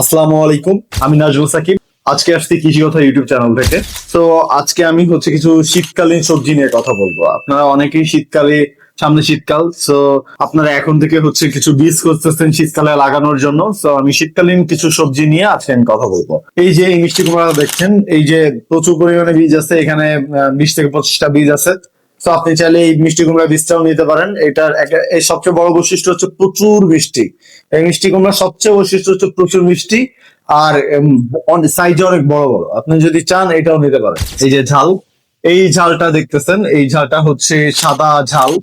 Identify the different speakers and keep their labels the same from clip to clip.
Speaker 1: আসসালামু আলাইকুম, আমি নাজমুল সাকিব। আজকে আসছি কৃষি কথা ইউটিউব চ্যানেল থেকে। তো আজকে আমি হচ্ছে কিছু শীতকালীন সবজি নিয়ে কথা বলব। আপনারা অনেকেই শীতকালে, সামনে শীতকাল তো আপনারা এখন থেকে হচ্ছে কিছু বীজ করতেছেন শীতকালে লাগানোর জন্য। তো আমি শীতকালীন কিছু সবজি নিয়ে আজকে আমি কথা বলব। এই যে মিষ্টি কুমড়া দেখছেন, এই যে প্রচুর পরিমাণে বীজ আছে, এখানে বিশ থেকে পঁচিশটা বীজ আছে। তো আপনি চাইলে এই মিষ্টি কুমড়া বীজটাও নিতে পারেন। এটার একটা- এই সবচেয়ে বড় বৈশিষ্ট্য হচ্ছে প্রচুর মিষ্টি। এই মিষ্টি কুমড়া সবচেয়ে বৈশিষ্ট্য হচ্ছে প্রচুর মিষ্টি আর সাইজ অনেক বড় বড়। আপনি যদি চান, এটাও নিতে পারেন। এই যে ঝাল, এই ঝালটা দেখতেছেন, এই ঝালটা হচ্ছে সাদা ঝাল।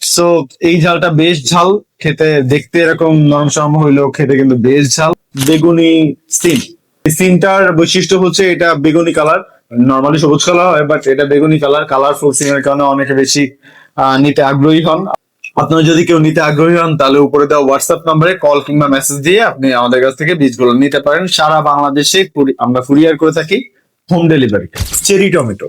Speaker 1: সো এই ঝালটা বেশ ঝাল। খেতে, দেখতে এরকম নরম সরম হইলেও খেতে কিন্তু বেশ ঝাল। বেগুনি সিম। এই সিমটার বৈশিষ্ট্য হচ্ছে এটা বেগুনি কালার। নর্মালি সবুজ কালার হয় বাট এটা বেগুনি কালার কালারফুল এর কারণে অনেকে বেশি নিতে আগ্রহী হন। আপনারা যদি কেউ নিতে আগ্রহী হন, তাহলে উপরে দেওয়া হোয়াটসঅ্যাপ নম্বরে কল কিংবা মেসেজ দিয়ে আপনি আমাদের কাছ থেকে বীজগুলো নিতে পারেন। সারা বাংলাদেশে আমরা কুরিয়ার করে থাকি হোম ডেলিভারি চেরি টমেটো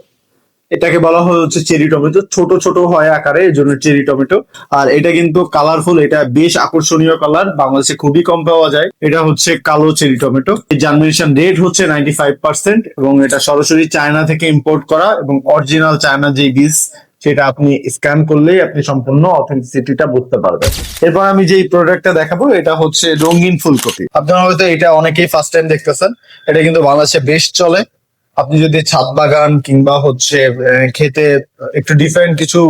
Speaker 1: এটাকে বলা হয় হচ্ছে চেরি টমেটো। ছোট ছোট হয় আকারে এই জন্য চেরি টমেটো। আর এটা কিন্তু কালারফুল এটা বেশ আকর্ষণীয় কালার বাংলাদেশে খুবই কম পাওয়া যায়। এটা হচ্ছে কালো চেরি টমেটো। জার্মিনেশন রেট হচ্ছে নাইনটি ফাইভ পার্সেন্ট এবং এটা সরাসরি চায়না থেকে ইম্পোর্ট করা এবং অরিজিনাল চায়না যে বীজ, সেটা আপনি স্ক্যান করলেই আপনি সম্পূর্ণ অথেন্টিসিটিটা বুঝতে পারবেন। এরপর আমি যে প্রোডাক্টটা দেখাবো, এটা হচ্ছে রঙিন ফুলকপি। আপনারা হয়তো এটা অনেকেই ফার্স্ট টাইম দেখতেছেন। এটা কিন্তু বাংলাদেশে বেশ চলে। আপনি যদি ছাদ বাগান কিংবা হচ্ছে খেতে একটু ডিফারেন্ট কিছু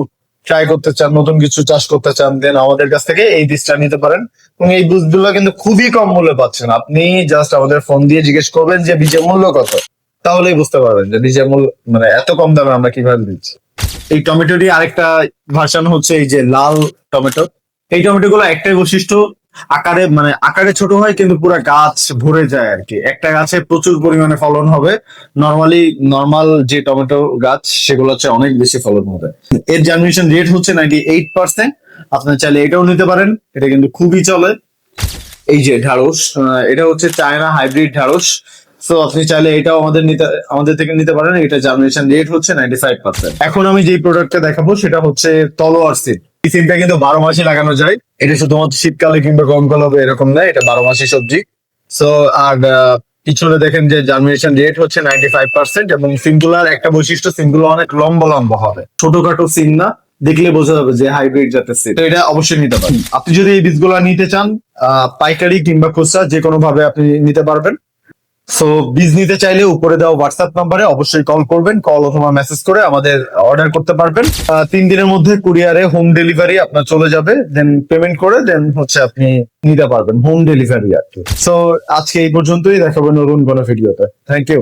Speaker 1: ট্রাই করতে চান, নতুন কিছু চাষ করতে চান দেন আমাদের কাছ থেকে এই বীজটা নিতে পারেন। এবং এই বীজগুলো কিন্তু খুবই কম মূল্যে পাচ্ছেন। আপনি জাস্ট আমাদের ফোন দিয়ে জিজ্ঞেস করবেন যে বীজের মূল্য কত? তাহলেই বুঝতে পারবেন যে বীজের মূল্য মানে এত কম দামে আমরা কীভাবে দিচ্ছি। এই টমেটোটি আরেকটা ভার্সন হচ্ছে এই যে লাল টমেটো। এই টমেটো গুলো একটাই বৈশিষ্ট্য আকারে মানে আকারে ছোট হয়, কিন্তু পুরো গাছ ভরে যায় আর কি একটা গাছে প্রচুর পরিমাণে ফলন হবে। নর্মালি নর্মাল যে টমেটো গাছ, সেগুলো হচ্ছে অনেক বেশি ফলন হবে। এর জার্মিনেশন রেট হচ্ছে নাইনটি এইট পার্সেন্ট আপনার চাইলে এটাও নিতে পারেন। এটা কিন্তু খুবই চলে। এই যে ঢাড়স এটা হচ্ছে চায়না হাইব্রিড ঢাড়স সো আপনি চাইলে এটাও আমাদের নিতে, আমাদের থেকে নিতে পারেন। এটা জার্মিনেশন রেট হচ্ছে নাইনটি ফাইভ পার্সেন্ট এখন আমি যে প্রোডাক্টটা দেখাবো, সেটা হচ্ছে তলোয়ার সিড এই সিমটা কিন্তু বারো মাসে লাগানো যায়। এটা শুধুমাত্র শীতকালে কিংবা গরমকালে হবে, এরকম না, এটা বারো মাসি সবজি। সো আর পিছনে দেখেন যে জার্মিনেশন রেট হচ্ছে নাইনটি ফাইভ পার্সেন্ট এবং সিঙ্গুলার একটা বৈশিষ্ট্য সিঙ্গুলার অনেক লম্বা লম্বা হবে। ছোটখাটো সিম না, দেখলে বোঝা যাবে যে হাইব্রিড জাতের সিম তো এটা অবশ্যই নিতে পারেন। আপনি যদি এই বীজগুলা নিতে চান পাইকারি কিংবা খুচরা যে কোনো ভাবে আপনি নিতে পারবেন। সো বীজ নিতে চাইলে উপরে দেওয়া হোয়াটসঅ্যাপ নাম্বারে অবশ্যই কল করবেন কল অথবা মেসেজ করে আমাদের অর্ডার করতে পারবেন। তিন দিনের মধ্যে কুরিয়ারে হোম ডেলিভারি আপনার চলে যাবে দেন পেমেন্ট করে দেন হচ্ছে আপনি নিতে পারবেন হোম ডেলিভারি আর কি। সো আজকে এই পর্যন্তই দেখাবেন নতুন কোনো ভিডিওতে থ্যাংক ইউ